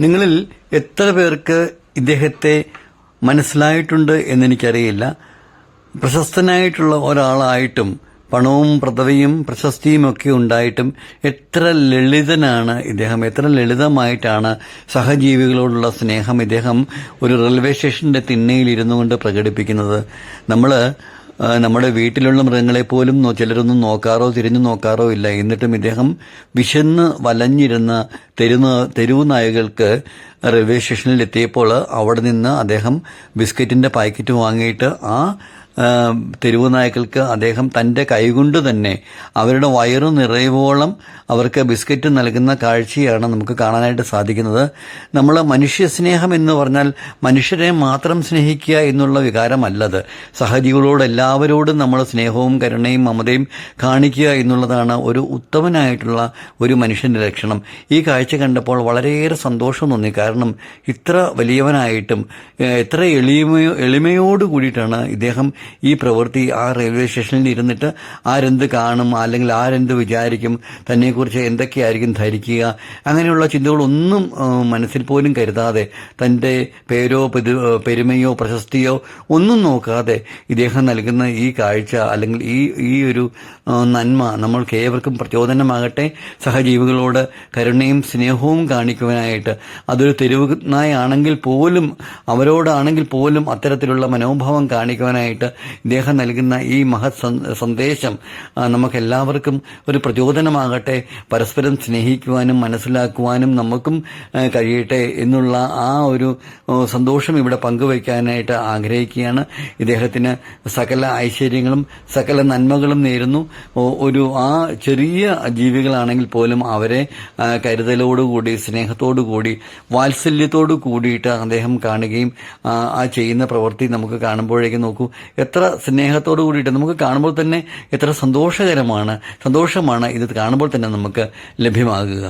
നിങ്ങളിൽ എത്ര പേർക്ക് ഇദ്ദേഹത്തെ മനസ്സിലായിട്ടുണ്ട് എന്നെനിക്കറിയില്ല. പ്രശസ്തനായിട്ടുള്ള ഒരാളായിട്ടും പണവും പദവിയും പ്രശസ്തിയും ഒക്കെ ഉണ്ടായിട്ടും എത്ര ലളിതനാണ് ഇദ്ദേഹം എത്ര ലളിതമായിട്ടാണ് സഹജീവികളോടുള്ള സ്നേഹം ഇദ്ദേഹം ഒരു റെയിൽവേ സ്റ്റേഷന്റെ തിണ്ണയിൽ ഇരുന്നു കൊണ്ട് പ്രകടിപ്പിക്കുന്നത്. നമ്മൾ നമ്മുടെ വീട്ടിലുള്ള മൃഗങ്ങളെ പോലും ചിലരൊന്നും നോക്കാറോ തിരിഞ്ഞു നോക്കാറോ ഇല്ല. എന്നിട്ടും ഇദ്ദേഹം വിശന്ന് വലഞ്ഞിരുന്ന തെരുവ് തെരുവു നായകൾക്ക് റെയിൽവേ സ്റ്റേഷനിൽ എത്തിയപ്പോൾ അവിടെ നിന്ന് അദ്ദേഹം ബിസ്ക്കറ്റിന്റെ പാക്കറ്റ് വാങ്ങിയിട്ട് ആ, തെരുവു നായ്ക്കൾക്ക് അദ്ദേഹം തന്റെ കൈകൊണ്ട് തന്നെ അവരുടെ വയറു നിറയുവോളം അവർക്ക് ബിസ്ക്കറ്റ് നൽകുന്ന കാഴ്ചയാണ് നമുക്ക് കാണാനായിട്ട് സാധിക്കുന്നത്. നമ്മൾ മനുഷ്യ സ്നേഹം എന്ന് പറഞ്ഞാൽ മനുഷ്യരെ മാത്രം സ്നേഹിക്കുക എന്നുള്ള വികാരമല്ലത്. സഹജികളോട് എല്ലാവരോടും നമ്മൾ സ്നേഹവും കരുണയും മമതയും കാണിക്കുക എന്നുള്ളതാണ് ഒരു ഉത്തമനായിട്ടുള്ള ഒരു മനുഷ്യന്റെ ലക്ഷണം. ഈ കാഴ്ച കണ്ടപ്പോൾ വളരെയേറെ സന്തോഷം തോന്നി. കാരണം ഇത്ര വലിയവനായിട്ടും എത്ര എളിമയോ എളിമയോട് കൂടിയിട്ടാണ് ഇദ്ദേഹം ഈ പ്രവൃത്തി ആ റെയിൽവേ സ്റ്റേഷനിൽ ഇരുന്നിട്ട് ആരെന്ത് കാണും അല്ലെങ്കിൽ ആരെന്ത് വിചാരിക്കും തന്നെക്കുറിച്ച് എന്തൊക്കെയായിരിക്കും ധരിക്കുക അങ്ങനെയുള്ള ചിന്തകളൊന്നും മനസ്സിൽ പോലും കരുതാതെ തന്റെ പേരോ പെരു- പെരുമയോ പ്രശസ്തിയോ ഒന്നും നോക്കാതെ ഇദ്ദേഹം നൽകുന്ന ഈ കാഴ്ച അല്ലെങ്കിൽ ഈ ഈ ഒരു നന്മ നമ്മൾക്ക് ഏവർക്കും പ്രചോദനമാകട്ടെ. സഹജീവികളോട് കരുണയും സ്നേഹവും കാണിക്കുവാനായിട്ട് അതൊരു തെരുവ് നായാണെങ്കിൽ പോലും അവരോടാണെങ്കിൽ പോലും അത്തരത്തിലുള്ള മനോഭാവം കാണിക്കുവാനായിട്ട് ഇദ്ദേഹം നൽകുന്ന ഈ മഹത് സന്ദ- സന്ദേശം നമുക്കെല്ലാവർക്കും ഒരു പ്രചോദനമാകട്ടെ. പരസ്പരം സ്നേഹിക്കുവാനും മനസ്സിലാക്കുവാനും നമുക്കും കഴിയട്ടെ എന്നുള്ള ആ ഒരു സന്തോഷം ഇവിടെ പങ്കുവയ്ക്കാനായിട്ട് ആഗ്രഹിക്കുകയാണ്. ഇദ്ദേഹത്തിന് സകല ഐശ്വര്യങ്ങളും സകല നന്മകളും നേരുന്നു. ഒരു ആ ചെറിയ ജീവികളാണെങ്കിൽ പോലും അവരെ കരുതലോടുകൂടി സ്നേഹത്തോടുകൂടി വാത്സല്യത്തോടു കൂടിയിട്ട് അദ്ദേഹം കാണുകയും ആ ചെയ്യുന്ന പ്രവൃത്തി നമുക്ക് കാണുമ്പോഴേക്കും നോക്കൂ എത്ര സ്നേഹത്തോടു കൂടിയിട്ട് നമുക്ക് കാണുമ്പോൾ തന്നെ എത്ര സന്തോഷകരമാണ് സന്തോഷമാണ് ഇത് കാണുമ്പോൾ തന്നെ നമുക്ക് ലഭ്യമാകുക.